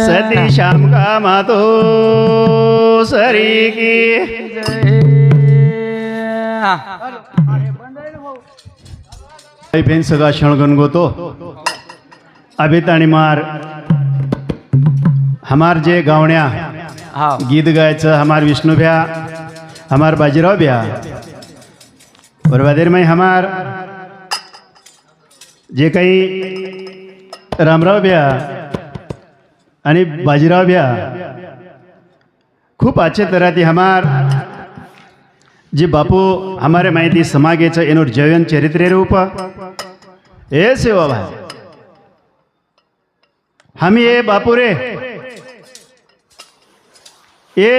सती श्याम का मातो सरी की। आई बहन सगळा क्षण गणगोतो। अभित आणि मार। हमार जे गावण्या गीत गायचं हमार विष्णू भ्या हमार बाजीराव भ्या बरोबर माई हमार। जे काही रामराव भ्या અને બાજીરાવ ભ્યા ખૂબ આચેત રહેતી હમાર. જે બાપુ અમારે માહિતી સમાગે છે, એનું જીવન ચરિત્ર રૂપ. એ સેવા ભાઈ હમી એ બાપુ રે. એ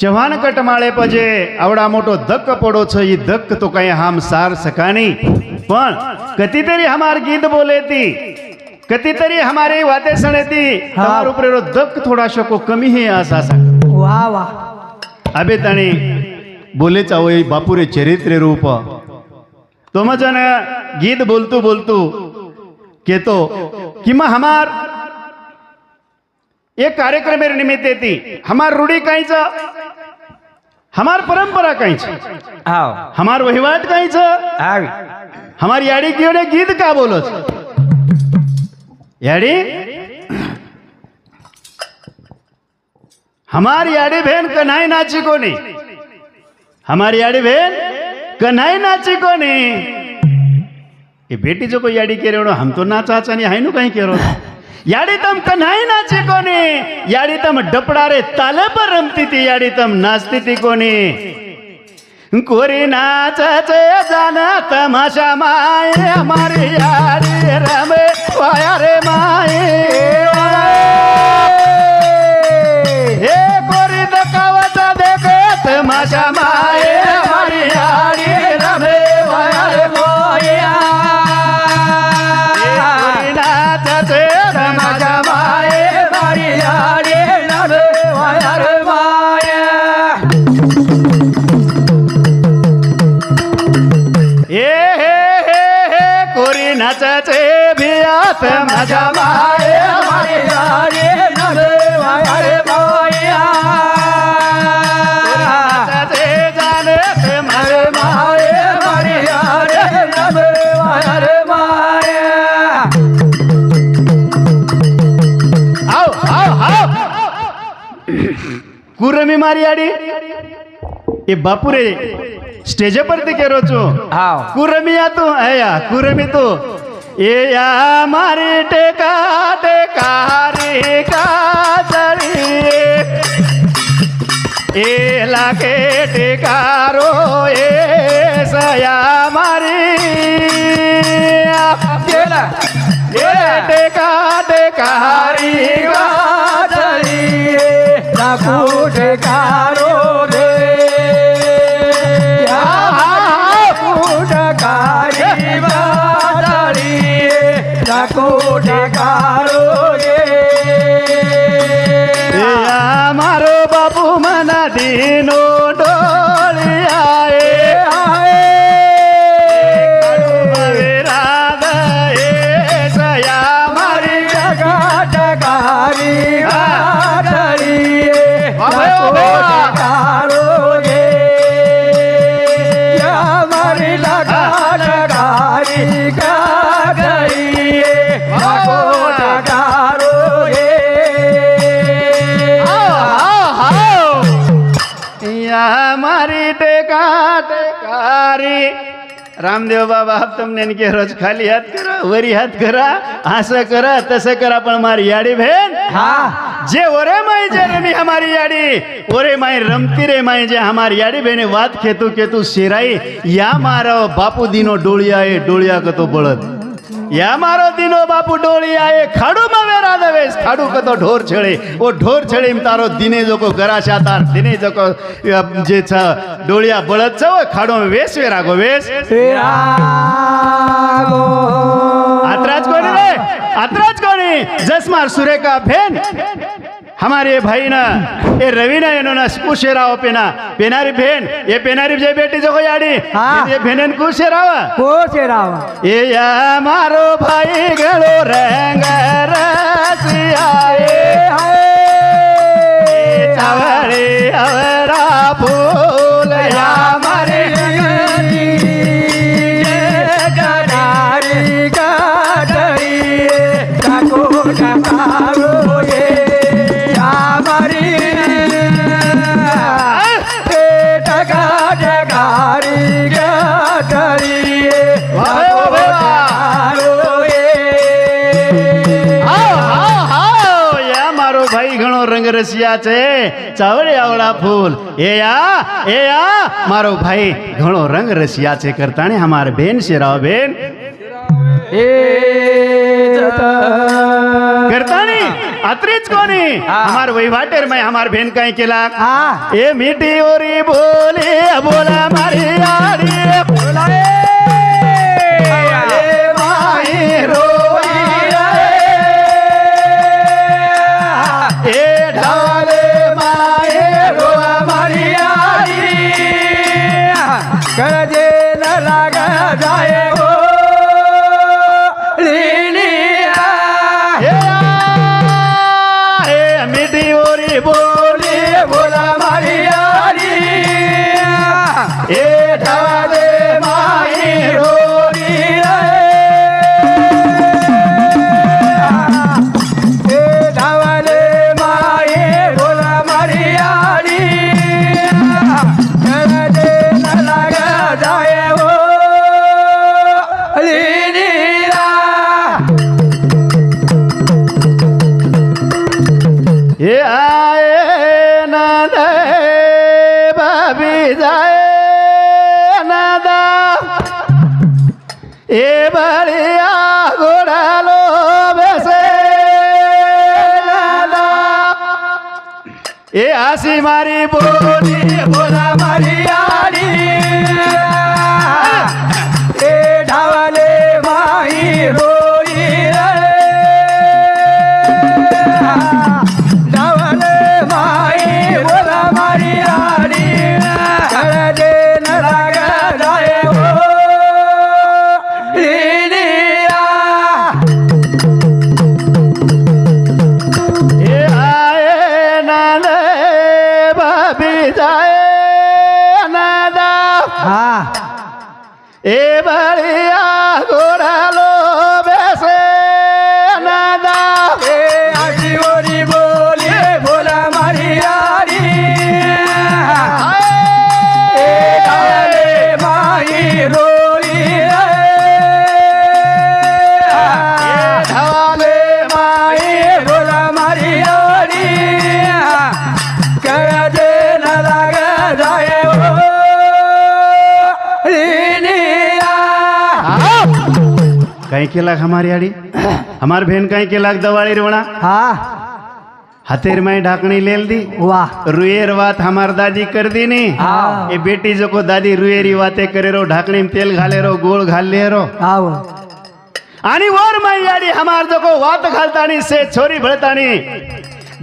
ચવાણ કટમાળે પજે આવડા મોટો ધક પડો છે એ ધક તો કઈ હામ સાર સકાની. પણ કતી તેરી હમાર ગીત બોલેતી. कितीतरी हमारे वाते सण ती हमारे ऊपर दब थोडा शको कमी हे असा सांग वा वा अबे ताणे बोले चावई बापुरे चरित्र रूप। तो मजन गीत बोलतो बोलतो केतो किंवा हमार एक कार्यक्रम निमित्त येते हमार रूढी काहीच हमार परंपरा काहीच हमार वहिवाट काहीच हमार याडी किवडे गीत का बोलत यारी हमारी यारी बहन कन्हाई नाची को नहीं हमारी यारी बहन कन्हाई नाची को नहीं कि बेटी जो कोई यारी कह रहे हो हम तो नाचा चानी हाई नु कहीं कह रहे याड़ी तम कन्हाई नाची कोनी याड़ी तम डपड़ा रे ताले पर रमती थी याड़ी तम नाचती थी कोनी कोरी नाचच जाना तमाशा माये मारी यारी रमे वाया रे माये। हे कोरी दका કુરમી મારી આડી એ બાપુરે સ્ટેજ પરથી કેરો છું હાવ કુરમિયા તું આયા કુરમી તું એ યા મારી ટેકા ટેકારી કાજળી એ લાગે ટેકારો એ સયા મારી કેલા એ ટેકા ટેકારી કાજળી পুটকারো রে। পুটকারি বাড়ি পুটকারো রে। আমার বাবু মনা দিনো 没有没有。રામદેવ બાબા આપ તમને એને કે રોજ ખાલી હાથ કરો વરી હાથ કરા આશા કરા તસે કરા પણ મારી યાડી બેન. હા. જે ઓરે માય જે રમી અમારી યાડી ઓરે માય રમતી રે માય જે હમારી યાડી બેને વાત કેતું કેતું શેરાઈ યા મારો બાપુદીનો ડોળિયા એ ડોળિયા કતો બળદ. યા મારો દીનો બાપુ ડોળિયા એ ખાડુમાં વેરા દવેશ ખાડું કતો ઢોર છેડે ઓ ઢોર છેડે એમ તારો દિને જોકો ગરાશા તાર દિને જોકો અ, જે છે ડોળિયા બળદ છે ઓય ખાડો વેશ વેરાગો વેશ રાગો આતરાજ કોની રે આતરાજ કોની જસમાર સુરેખા ફેન हमारे भाई ना ये रवि ना इन्होंने कुशेराव पेना पेनारी बहन ये पेनारी जय बेटी जो कोई आड़ी हाँ। ये बहन कुशेराव राव ये या मारो भाई गलो रंग रसिया ए हाय। चावले अवरा फूल या मारे। गडारी गडारी રસિયા છે ચાવડે આવડા ફૂલ એ યા એ યા મારો ભાઈ ઘણો રંગ રસિયા છે કરતાણે અમાર બેન શેરાવ બેન એ કરતાણી આત્રી જ કોની હા. અમાર વહીવાટેર માં અમાર બેન કાંઈ કેલા હા એ મીઠી ઓરી બોલે બોલા મારી આડી બોલાય যায় না দা এবারে আগোড়ালো বেসে এ আসি মারি বলি বোলা মারি আড়ি। হা এবারে আগোড়ালো કઈ કેલાક હમારી આડી હમાર બેન કઈ કેલાક દવાળી રોણા હા હતેર માં ઢાકણી લેલ દી વાહ रुएर વાત हमार दादी कर दी नी हाँ। ये बेटी जो को दादी रुएरी बातें करे रो ढाकणी में तेल घाले रो गोल घाल ले रो આવો आणि वर माई याडी हमार जो को वात घालतानी से छोरी भळतानी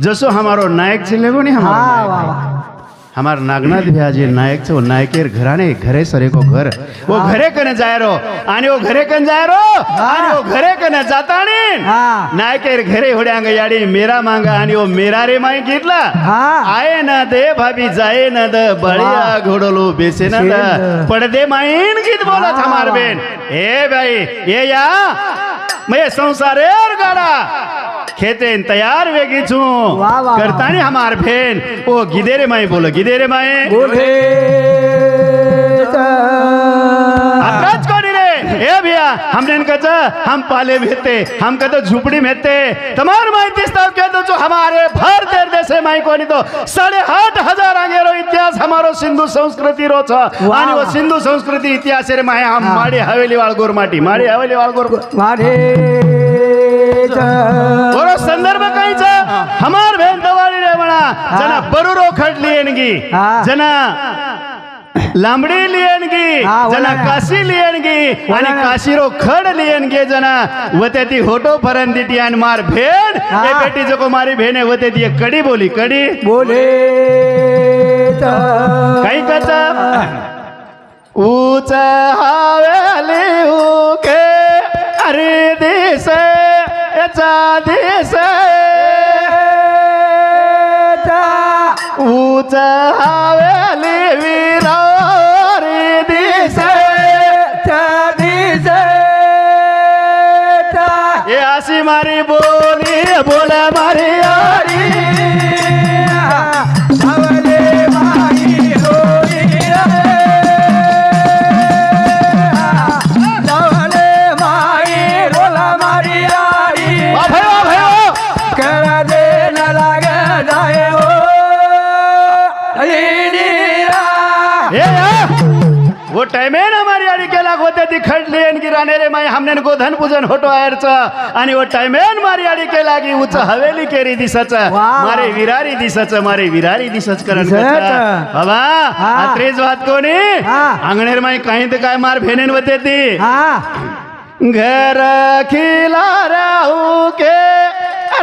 जसो हमारो नायक છે લેવો ને હા हमारो વાહ नायक. વાહ हमार नागनाथ भैया जी नायक थे नायक घराने घरे सरे को घर। वो घरे कने जाय रो आणि वो घरे कन जाय रो आणि वो घरे कने जाता नायकेर घरे होड्यांग याडी मेरा मांगा आणि वो मेरा रे माई घेतला आये ना दे भाभी जाये ना द बढ़िया घोडलो बेसे ना द। पडदे माईन गीत बोलत हमार बेन। ए भाई ये या मैं संसारेर गाडा। खेते तयार वेगी छू। वा. करतानी हमार भेन। ओ गिदेरे माई बोलो गिदेरे माई बोले अपराध कोणी रे। ए भैया हमने इनका चा हम पाले भेते हम कहते झुपड़ी में थे तमार माहिती कहते जो हमारे भर देर देशे माई कोणी तो साडे आठ हजार आगेरो इतिहास हमारो सिंधू संस्कृती रो छ। वा, आणि वो. सिंधू संस्कृती इतिहास रे माहे हम. माडी हवेली वाळगोर माटी माडी हवेली वाळगोर मारे बरो संदर्भ काहीच हमार भेन दवाळी रे म्हणा. जना बरुरो खडली येणगी. हा. जना लांबडी लियनगी हा, बोला जना. काशी लियनगी बोला आणि. काशीरो खड लियनगे जना वते ती होटो फरंदिटी आणि मार हा. ए बेटी जको मारी भेने वते ती कडी बोली. कडी. बोले काही कच ऊच हवेली उके याचा दिस ऊच हवेली केला होते ती खडली आणि गिराने रे माई हमने गोधन पूजन होतो आहेरचं आणि वो टाइम आहे ना मारी आडी केला की उच हवेली केरी दिसच. मारे विरारी दिसच मारे विरारी दिसच करण दिसत. बाबा हा. आत्रेच वात कोणी. अंगणेर माई काही ते काय मार भेनेन होते ती घर खिला राहू के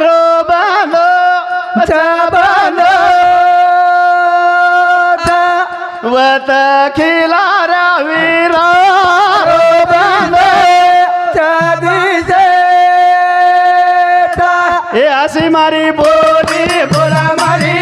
रो बांधो वत खिला रावीरा अशी मारी बोली बोला मारी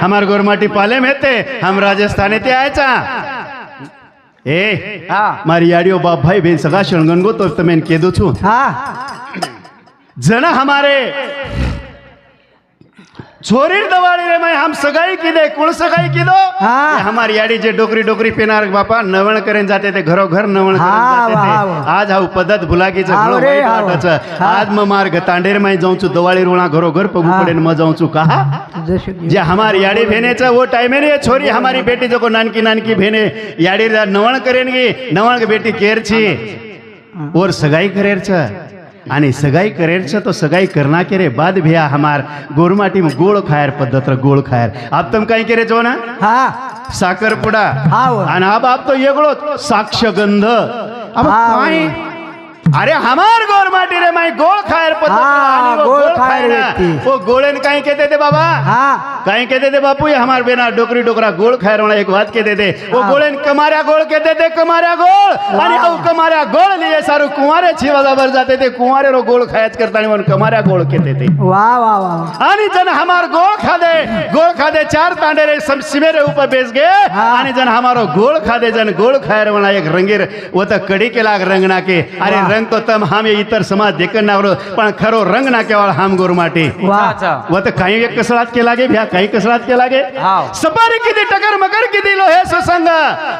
हमार गोरमाटी पाले में ते हम राजस्थाने ते आयचा ए હા. મારી યાડીઓ બાપ ભાઈ બેન સગા શણગન ગો તો તમે એને કીધું છું જન हमारे छोरी दवाड़ी रे मैं हम सगाई की दे कुण सगाई की दो हाँ। हमारी याडी जे डोकरी डोकरी पेनार बापा नवण करेन जाते ते घरो घर नवण करेन हाँ, जाते वाह, ते. आज हा पद्धत भुलाकीच हाव रे, हाव. हाँ. आज म मार्ग तांडेर माई जाऊं छु दवाळी रोणा घरो घर पगू. पडेन म जाऊं छु कहा जे हमारी याडी भेनेचा वो टाइम है छोरी हमारी बेटी जो को नानकी नानकी भेने याडी रा नवण नवण के बेटी केर छी और सगाई करेर छ आणि सगाई करेर छ तो सगाई करना के रे बाद भैया हमार। गोरमाटी में गोळ खायर पद्धत गोळ खायर। आप तुम काही केरे जो ना साखरपुडा। हाव. आणि अब आप तो येगळो साक्षगंध. काय अरे हमार गोरमाटी रे माई गोळ खायर हाँ, वो गोळ गोळ खायर खायर व्यक्ती. वो गोळेन काही कहते थे बाबा? कहीं कहते थे बापू ये हमारे बेना डोकरी डोकरा गोल खाए रोना एक बात कहते थे। वो हाँ। गोले कमारिया गोल कहते थे कमारिया गोल। आणि वो कमारिया गोल लिए सारू कुंवारे छिवा जाबर जाते थे कुंवारे रो गोल खायच करता नहीं वन कमारिया गोल कहते थे। वाह वाह वाह। आणि जन हमार गोळ खादे गोळ खादे चार तांडे रे सब सिमेरे ऊपर बेस गे। हाँ। आणि जन हमारो गोळ खादे जन गोळ खायर म्हणा एक रंगीर वो तो कडी केला रंग ना के। अरे हम ये इतर समाज देखन ना पण खरो रंग ना केवळ हम गोरमाटी वाह व. तर काही एक कसरात केला गे भ्या काही कसरात केला गे हाव. सपारी किती टकर मकर किती लोहे सुसंग?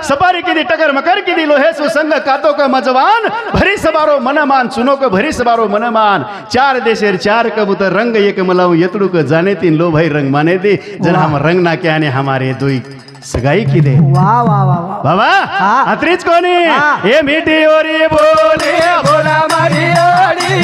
सपारी किती टकर मकर किती लोहे सुसंग? कातो का मजवान? भरी सबारो मनमान सुनो का भरी सबारो मनमान. चार देशेर चार कबूतर रंग एक मलाऊ यतडू का जाने तीन लो भाई रंग माने दे. जन हम रंग ना के आने हमारे दुई. सगाई की दे वाह वाह वाह वाह बाबा. अत्रीच कोणी हाँ. हे मिठी ओरी बोले बोला मारी धावले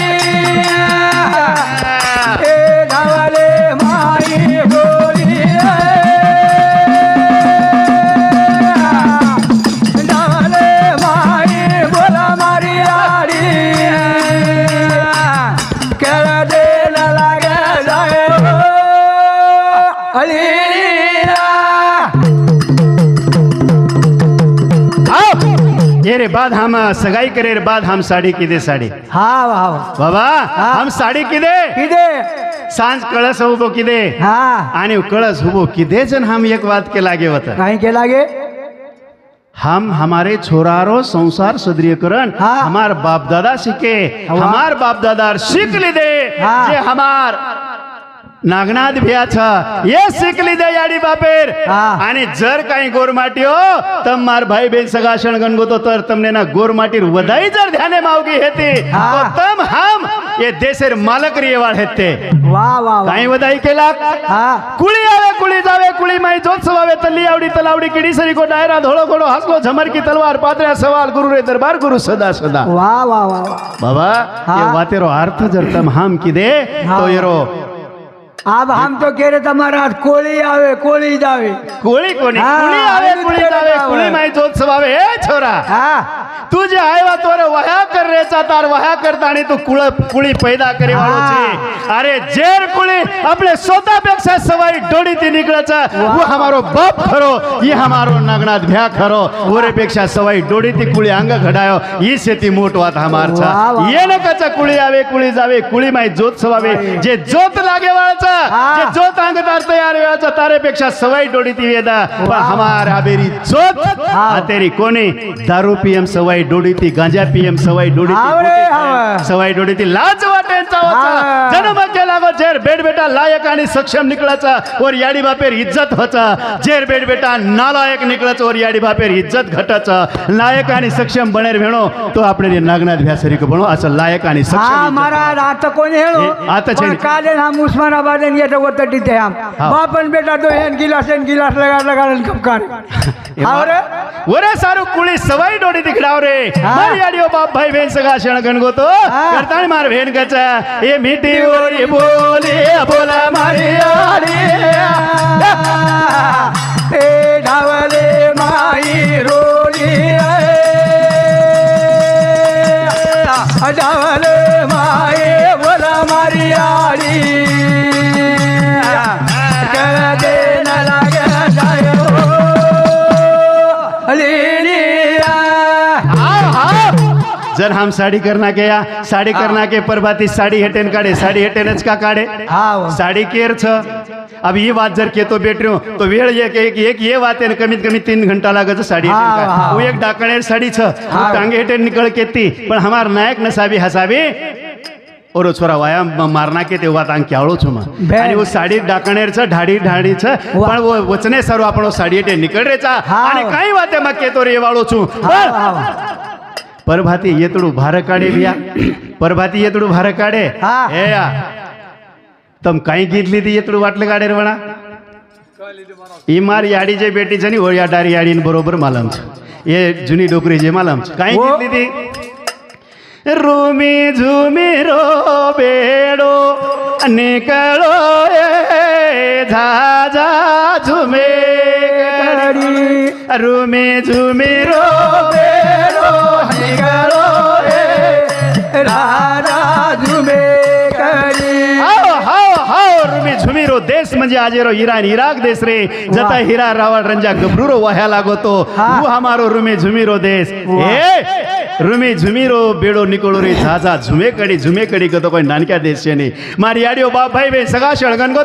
सगाई करे बाद हम साडी की दे साडी? हा वा बाबा हम साडी किदे? किदे? सांज कळस उभो किदे? हा। आणि कळस उभो किदे जन हम एक बात के लागे होता? काही केला गे हम हमारे छोरारो संसार सदरीकरण हाँ। हमार बाप दादा सीखे वाह। हमार बाप दादा सीख ली दे हाँ। जे हमार नागनाथ भ्या छ ये सीख ली दे याडी बापेर हाँ। आणि जर काही गोरमाटी हो तम मार भाई बेन सगा शणगन गोतो तर तमने ना गोरमाटीर वदाई जर ध्याने मावगी हेती हाँ। तो तम हम ये देशेर मालक रियवाळ हेते वा वा वा काही वदाई केला हा कुळी आवे कुळी जावे कुळी माई जोत सवावे तल्ली आवडी तलावडी किडी सरी को डायरा धोळो घोडो हसलो झमर की तलवार पात्र्या सवाल गुरु रे दरबार गुरु सदा सदा वा वा वा वा बाबा हाँ. ये वातेरो अर्थ जर अब हम तो कह रहे महाराज कोली आवे कोळी जावे कोळी कोणी हा, आवे आवे जावे जावे. कुणी माई जोत्सवावे ए छोरा हा तू जे आयवा तोरे वह्या कर रेचा तार वाया करता आणि तू कुळ कुळी पैदा करे वाळो छे अरे जेर कुळी आपले सोता पेक्षा सवारी डोडी ती निकळचा वो हमारो बाप खरो ये हमारो नागनाथ भ्या खरो ओरे पेक्षा सवाई डोडी ती कुळी अंग घडायो ही शेती मोट वात हमार छा वाह. ये नकाचा कुळी आवे कुळी जावे कुळी माई जोत सवावे जे जोत लागे वाळचा जे जो तांगदार तयार वेळाचा तारेपेक्षा सवय डोडी ती वेदा. हमार आबेरी चोत तेरी कोनी दारू पीएम सवाई डोडी ती गांजा पीएम सवाई डोडी सवाई डोडी ती. लाज वाटेंचा जन्म केला व जेर बेड बेटा लायक आणि सक्षम निकळाचा और याडी बापेर इज्जत होता. जेर बेड बेटा नालायक निकळाचा और याडी बापेर इज्जत घटाचा. लायक आणि सक्षम बनेर भेणो तो आपले नागनाथ भ्यासरी को बनू असं लायक आणि सक्षम महाराज आता कोणी आता काल हा उस्मानाबाद लगाड़े नहीं तो वो तटी थे हम बापन बेटा तो हेन गिलास हेन गिलास लगा लगा लेन कब कर और वरे सारू कुली सवाई डोडी दिखडाव रे मारी आडियो बाप भाई बहन सगा क्षण तो करता मार बहन कचा. ए मिठी ओरी बोले बोला मारी आडी. ए ढावले माई रोली धावले माई बोला मारी आडी कळते न लागे जायो. लिलिया. आओ, आओ. जर हम साडी करना के या साडी करना के परभाती साडी हेटेन काढे साडी हेटेनच का काढे. साडी केर छ अब ही बात जर केतो बेटऱ्यो तो वेळ एक एक एक ये वात आहे न कमीत कमी तीन घंटा लागत साडी हेटेन हाव, का हाव. वो एक डाकणेर साडी छ वो हाव. टांगे हेटेन निकळ केती पण हमार नायक नसावी हसावी ઓરો છોરા વાયા મ- મારના કે તે વાત આંક ક્યાળો છું માં બેન. અને ઓ સાડી ડાકણેર છે ઢાડી ઢાડી છે વાહ. પણ ઓ વચને સારું આપણો સાડી એટલે નીકળે છે હાવ. અને કઈ વાતે માં કેતો રે વાળો છું हाव, हाव. પરભાતી એતડું ભાર કાઢે ભ્યા પરભાતી એતડું ભાર કાઢે હા. तम काही घेतली ती येतडू वाटलं गाडेर म्हणा. इमार याडीचे बेटीचं आणि होळी डारी याडीन बरोबर मालमच हे जुनी डोकरी जे मालमच काही हो. घेतली ती? रोमी झुमी रो बेडो निकळो झाजा झुमे रुमे झुमे रो बेडो निकळो रा झुमीरो देश म्हणजे आजेरो इराण इराक देश रे. जता हिरा रावळ रंजा गबरूरो वाह्या लागोतो हा. वो हमारो रुमी झुमीरो देश. वाह. रुमी झुमी रो बेडो निकोळो रे झाझा झुमे कडे झुमे कडे गो कोण नानक्या देशे मार याडिओ बाप भाई बे सगळा शळगण गो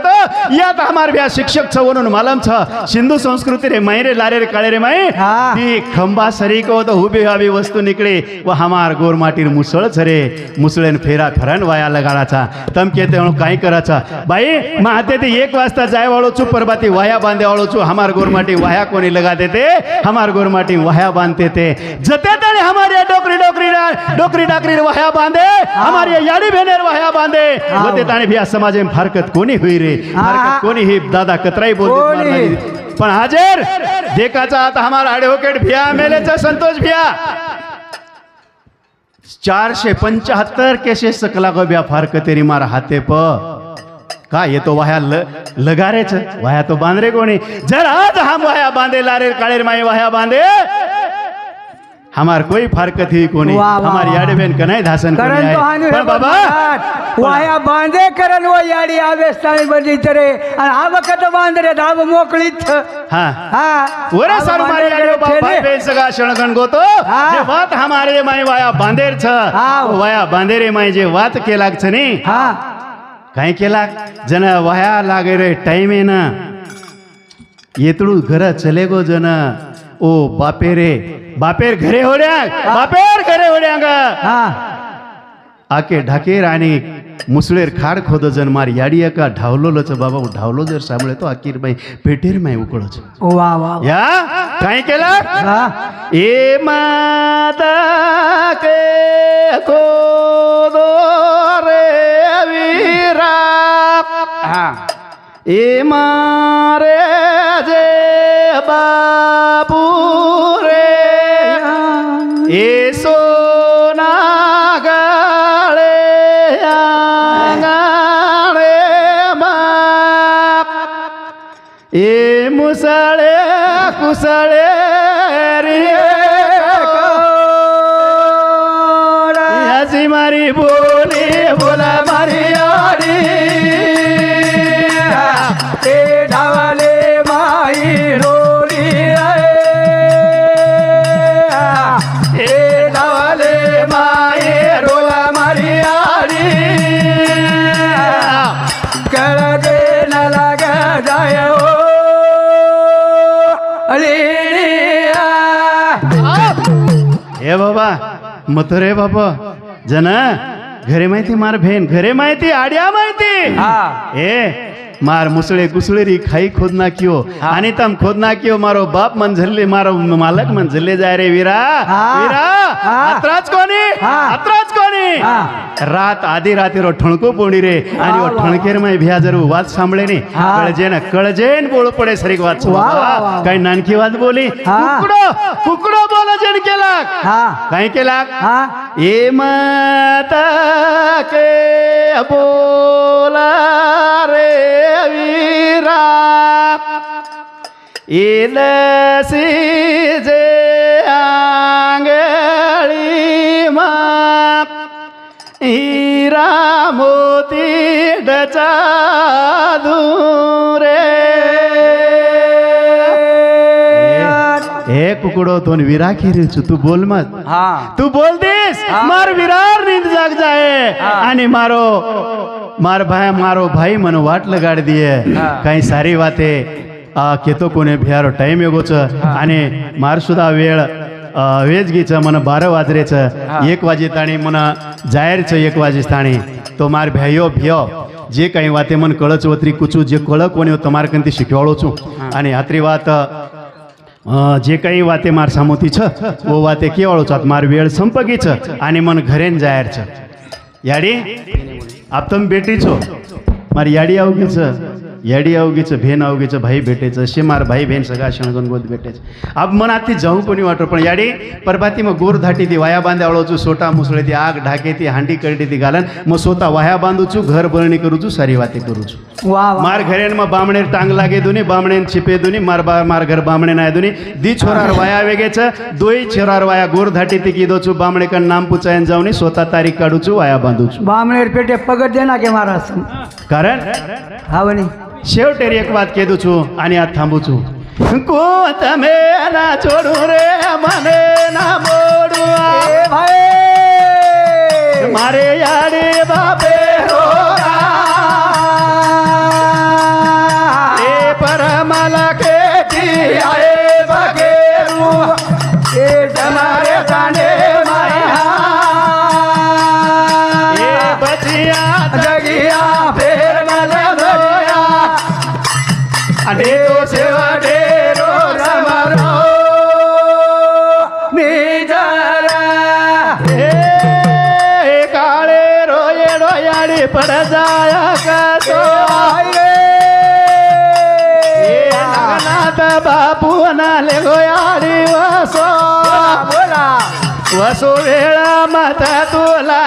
या तर हमार व्या शिक्षक छ म्हणून मालम छ. सिंधू संस्कृती रे मायरे लारे रे काळे रे माय ती खंबा सरी को तो हुबी हावी वस्तू निकळे. व हमार गोर माटीर मुसळ झरे मुसळेन फेरा फरण वाया लगाणाचा तमके ते काय कराचा. बाई माते ते एक वाजता जाय वाळो चू परबाती वाया बांधे वाळो चू हमार गोर माटी वाया कोणी लगा देते? हमार गोर माटी वाया बांधते ते. जते तळे हमार या डोकरी डोकरी डोकरी डाकरी वाया बांधे. हमारे याडी भेनेर वाया बांधे. हाव. वते ताणे भी समाजे फारकत कोणी होई रे? हा. फारकत कोणी ही? दादा कतराई? बोलते पण हाजेर देखाचा आता हमारा ॲडव्होकेट भिया मेलेचा संतोष भिया। चारशे पंचाहत्तर केसेस सकला गो ब्या फारक तेरी मार हाते प। का ये तो वाया ल, लगारेच वाया तो बांधरे कोणी? जर आज हम वाया बांधे लारे काळेर माई वाया बांधे हमार कोई फारकत ही कोनी। हमार याडे बेन कनाई धासन करन तो हानु हे बाबा वाया बांधे करन वो याडी आवेस्तानी बदी तरे। अन आ वखत बांध रे धाब मोकळी छ हां। हां। ओरे सारू मारे याडे बाबा बे सगा शणगण गोतो। जे वात हमारे माई वाया बांधेर छ। वाया बांधे रे माई जे वात केलाक छ नी। हां। काय केलाक जन वाया लागे रे टाइमे ना। येतळू घर चले गो ओ बापे रे बापेर घरे होड्या बापेर घरे होड्या ग हा. आके ढाकेर आणि मुसळेर खाड खोद जन मार. याडी का ढावलोच बाबा ढावलो जर सामळे तो आकीर माई पेटेर माई उकळच. वा वा. या? काय केला? हा. ए माता के खोदो रे वीरा. हा. ए मारे जे बापू কৌশলে রে হাসি মারিবো हे बाबा मत रे बाबा. जना घरे माहिती मार भेन घरे माहिती आड्या माहिती. ए मार मुसळे गुसळेरी खाई खोदना किओ आणि तम खोदना किओ मारो बाप मन झल्ले मारो मालक मन झल्ले जाय रे वीरा. वीरा अत्राच कोणी? अत्राच कोणी? रात आधी राती रो ठणको पोणी रे. आणि ओ ठणकेर माय भिया जर वाद सांभळे ने. कळजे ना कळजेन बोल पडे सरीक वाद काय नानकी वाद बोली? कुकडो कुकडो भजन केला. काय केला. ए के बोला रे वीरा. इल जे आंगळी मोती डचा दूरे કુકડો તો વિરાખી રહ્યું છું. તું બોલ મત. હા. તું બોલ દેસ. માર વિરાર નીંદ જાગ જાય. અને મારો માર ભાઈ મારો ભાઈ મને વાટ લગાડી દે. કઈ સારી વાતે આ કેતો કોને ભ્યારો ટાઈમ એવો છે. અને માર સુધા વેળ વેજગી છે મને બાર વાજરે છે. એક વાજે તાણી મને જાહેર છે એક વાજે તાણી. તો માર ભાઈઓ ભ્યો જે કઈ વાતે મને કળચ વતરી કૂચું જે કળક કોને તમારે કંઈથી શીખવાડું છું. અને આત્રી વાત જે કઈ વાતે માર સામોથી છે ઓ વાતે કેવાળો છો મારી વેળ સંપકી છે અને મન ઘરે જ જાહેર છે યાડી આપ તમે બેટી છો મારી યાડી આવગી છે યાડી આવગી છે याडी अवघीचं भेन अवघीचं भाई भेटेचं शेमार भाई बहीण सगळा शणगण गोद भेटायचं. अब मनात जाऊ कोणी वाटो पण याडी परभाती मग गोर धाटी ती वाया बांध्यावळोचू सोटा मुसळे ती आग ढाके ती हांडी करडी ती घालन मग स्वतः वाया बांधूचू घर बळणी करूचू सारी वाते करूचू. मार घरेन मग बामणेर टांग लागे दुनी बामणेन छिपे दुनी मार बा मार घर बामणे नाही दुनी दी छोरार वाया वेगेचं दोई छोरार वाया गोर धाटी ती किदोचू बामणेकन नाम पुचायन जाऊनी स्वतः तारीख काढूचू वाया बांधूचू. बामणेर पेटे पगड देना के महाराज. कारण? हा છેવટે એક વાત કહેતું છું અને આ થાંભું છું. કો તમે ના છોડું રે, મને ના બોલ म्हणाले गोयाडी वसो बोला वसो वेळा माता तुला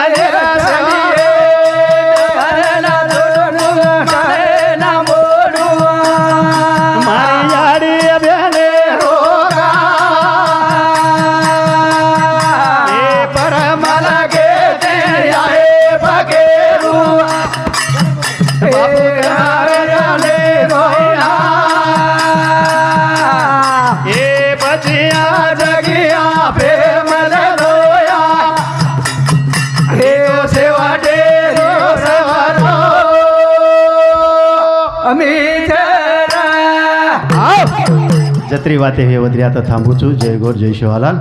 જત્રી વાતે હે વધ્યા તો થાંભું છું જય ગોર જય શિવાલાલ.